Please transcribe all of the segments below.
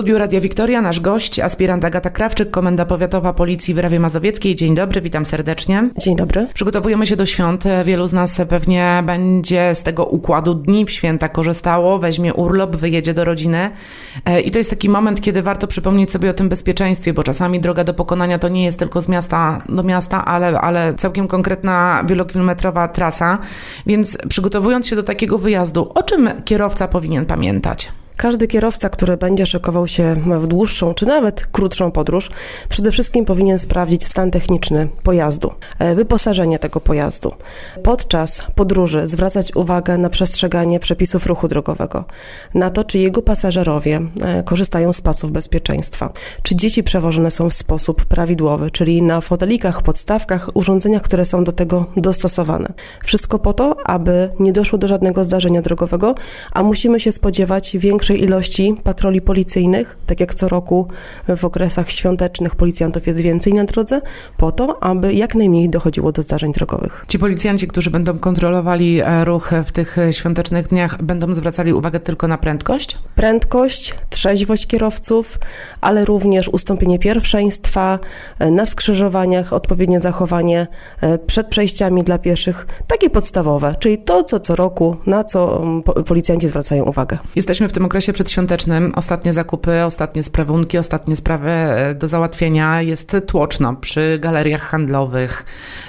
studiu Radia Wiktoria nasz gość, aspirant Agata Krawczyk, Komenda Powiatowa Policji w Rawie Mazowieckiej. Dzień dobry, witam serdecznie. Dzień dobry. Przygotowujemy się do świąt. Wielu z nas pewnie będzie z tego układu dni w święta korzystało, weźmie urlop, wyjedzie do rodziny. E, I to jest taki moment, kiedy warto przypomnieć sobie o tym bezpieczeństwie, bo czasami droga do pokonania to nie jest tylko z miasta do miasta, ale, ale całkiem konkretna wielokilometrowa trasa. Więc przygotowując się do takiego wyjazdu, o czym kierowca powinien pamiętać? Każdy kierowca, który będzie szykował się w dłuższą czy nawet krótszą podróż, przede wszystkim powinien sprawdzić stan techniczny pojazdu, e, wyposażenie tego pojazdu. Podczas podróży zwracać uwagę na przestrzeganie przepisów ruchu drogowego, na to, czy jego pasażerowie e, korzystają z pasów bezpieczeństwa, czy dzieci przewożone są w sposób prawidłowy, czyli na fotelikach, podstawkach, urządzeniach, które są do tego dostosowane. Wszystko po to, aby nie doszło do żadnego zdarzenia drogowego, a musimy się spodziewać większej ilości patroli policyjnych, tak jak co roku w okresach świątecznych policjantów jest więcej na drodze, po to, aby jak najmniej dochodziło do zdarzeń drogowych. Ci policjanci, którzy będą kontrolowali e, ruch w tych e, świątecznych dniach, będą zwracali uwagę tylko na prędkość? Prędkość, trzeźwość kierowców, ale również ustąpienie pierwszeństwa e, na skrzyżowaniach, odpowiednie zachowanie przed przejściami dla pieszych, takie podstawowe, czyli to, co co roku, na co mm, po- policjanci zwracają uwagę. Jesteśmy w tym okresie przedświątecznym. Ostatnie zakupy, ostatnie sprawunki, ostatnie sprawy e, do załatwienia. Jest tłoczno przy galeriach handlowych,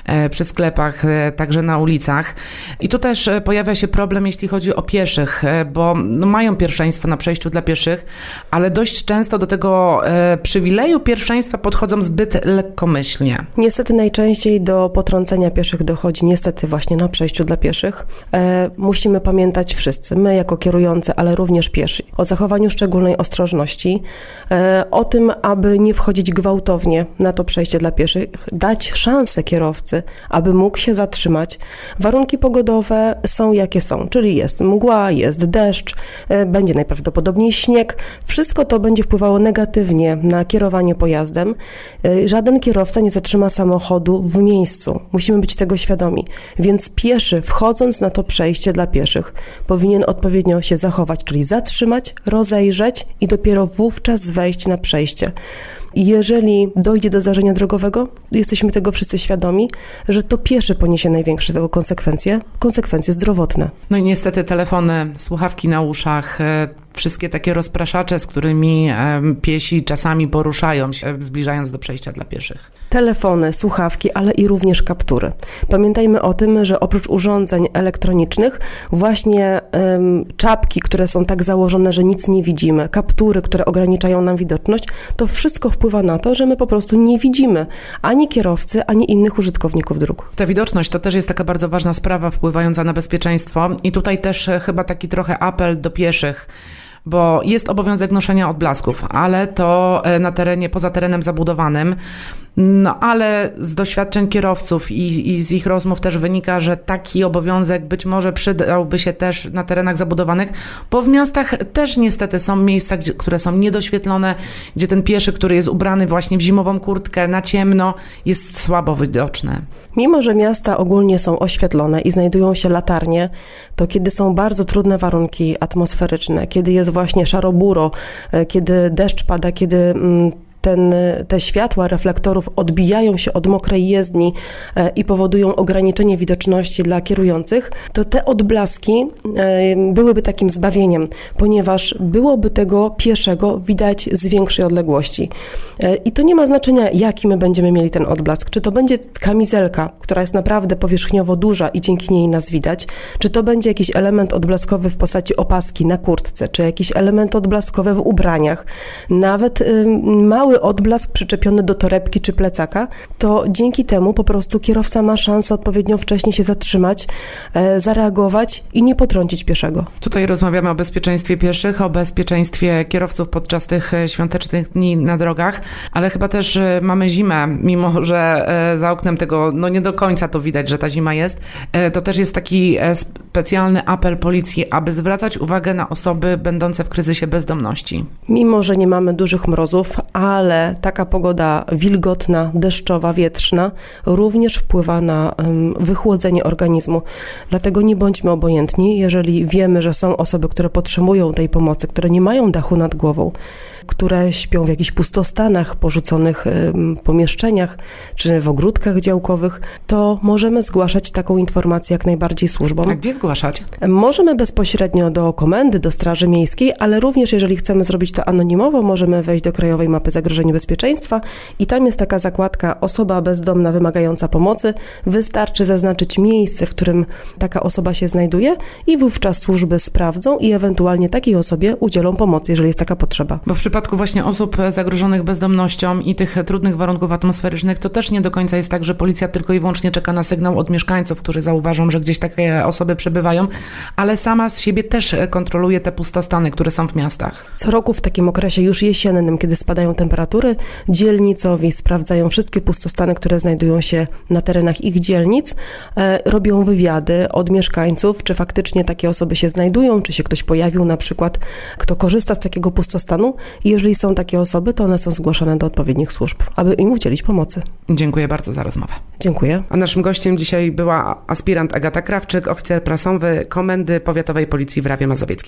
e, przy sklepach, e, także na ulicach. I tu też pojawia się problem, jeśli chodzi o pieszych, bo no, mają pierwszeństwo na przejściu dla pieszych, ale dość często do tego przywileju pierwszeństwa podchodzą zbyt lekkomyślnie. Niestety najczęściej do potrącenia pieszych dochodzi niestety właśnie na przejściu dla pieszych. E, musimy pamiętać wszyscy, my jako kierujący, ale również piesi, o zachowaniu szczególnej ostrożności, e, o tym, aby nie wchodzić gwałtownie na to przejście dla pieszych, dać szansę kierowcy, aby mógł się zatrzymać. Warunki pogodowe są jakie są, czyli jest mgła, jest deszcz, e, będzie najprawdopodobniej śnieg. Wszystko to będzie wpływało negatywnie na kierowanie pojazdem. E, Żaden kierowca nie zatrzyma samochodu w miejscu. Musimy być tego świadomi. Więc pieszy, wchodząc na to przejście dla pieszych, powinien odpowiednio się zachować, czyli zatrzymać, rozejrzeć i dopiero wówczas wejść na przejście. Jeżeli dojdzie do zdarzenia drogowego, jesteśmy tego wszyscy świadomi, że to pieszy poniesie największe tego konsekwencje, konsekwencje zdrowotne. No i niestety telefony, słuchawki na uszach, e, wszystkie takie rozpraszacze, z którymi piesi czasami poruszają się, zbliżając do przejścia dla pieszych. telefony, słuchawki, ale i również kaptury. Pamiętajmy o tym, że oprócz urządzeń elektronicznych, właśnie em, czapki, które są tak założone, że nic nie widzimy, kaptury, które ograniczają nam widoczność, to wszystko wpływa na to, że my po prostu nie widzimy ani kierowcy, ani innych użytkowników dróg. Ta widoczność to też jest taka bardzo ważna sprawa wpływająca na bezpieczeństwo i tutaj też e, chyba taki trochę apel do pieszych. Bo jest obowiązek noszenia odblasków, ale to e, na terenie, poza terenem zabudowanym. No ale z doświadczeń kierowców i, i z ich rozmów też wynika, że taki obowiązek być może przydałby się też na terenach zabudowanych, bo w miastach też niestety są miejsca, gdzie, które są niedoświetlone, gdzie ten pieszy, który jest ubrany właśnie w zimową kurtkę na ciemno, jest słabo widoczny. Mimo, że miasta ogólnie są oświetlone i znajdują się latarnie, to kiedy są bardzo trudne warunki atmosferyczne, kiedy jest właśnie szaroburo, e, kiedy deszcz pada, kiedy mm, ten, te światła reflektorów odbijają się od mokrej jezdni e, i powodują ograniczenie widoczności dla kierujących, to te odblaski e, byłyby takim zbawieniem, ponieważ byłoby tego pieszego widać z większej odległości. E, I to nie ma znaczenia, jaki my będziemy mieli ten odblask. Czy to będzie kamizelka, która jest naprawdę powierzchniowo duża i dzięki niej nas widać, czy to będzie jakiś element odblaskowy w postaci opaski na kurtce, czy jakiś element odblaskowy w ubraniach, nawet ym, mały odblask przyczepiony do torebki czy plecaka, to dzięki temu po prostu kierowca ma szansę odpowiednio wcześnie się zatrzymać, e, zareagować i nie potrącić pieszego. Tutaj rozmawiamy o bezpieczeństwie pieszych, o bezpieczeństwie kierowców podczas tych e, świątecznych dni na drogach, ale chyba też e, mamy zimę, mimo że za oknem tego no nie do końca to widać, że ta zima jest. To też jest taki specjalny apel policji, aby zwracać uwagę na osoby będące w kryzysie bezdomności. Mimo, że nie mamy dużych mrozów, ale taka pogoda wilgotna, deszczowa, wietrzna również wpływa na wychłodzenie organizmu. Dlatego nie bądźmy obojętni, jeżeli wiemy, że są osoby, które potrzebują tej pomocy, które nie mają dachu nad głową. Które śpią w jakichś pustostanach, porzuconych pomieszczeniach czy w ogródkach działkowych, to możemy zgłaszać taką informację jak najbardziej służbom. A gdzie zgłaszać? Możemy bezpośrednio do komendy, do Straży Miejskiej, ale również jeżeli chcemy zrobić to anonimowo, możemy wejść do Krajowej Mapy Zagrożeń Bezpieczeństwa i tam jest taka zakładka osoba bezdomna wymagająca pomocy. Wystarczy zaznaczyć miejsce, w którym taka osoba się znajduje i wówczas służby sprawdzą i ewentualnie takiej osobie udzielą pomocy, jeżeli jest taka potrzeba. Bo w przypadku właśnie osób zagrożonych bezdomnością i tych trudnych warunków atmosferycznych, to też nie do końca jest tak, że policja tylko i wyłącznie czeka na sygnał od mieszkańców, którzy zauważą, że gdzieś takie osoby przebywają, ale sama z siebie też kontroluje te pustostany, które są w miastach. Co roku w takim okresie już jesiennym, kiedy spadają temperatury, dzielnicowi sprawdzają wszystkie pustostany, które znajdują się na terenach ich dzielnic, e, robią wywiady od mieszkańców, czy faktycznie takie osoby się znajdują, czy się ktoś pojawił na przykład, kto korzysta z takiego pustostanu. I jeżeli są takie osoby, to one są zgłaszane do odpowiednich służb, aby im udzielić pomocy. Dziękuję bardzo za rozmowę. Dziękuję. A naszym gościem dzisiaj była aspirant Agata Krawczyk, oficer prasowy Komendy Powiatowej Policji w Rawie Mazowieckiej.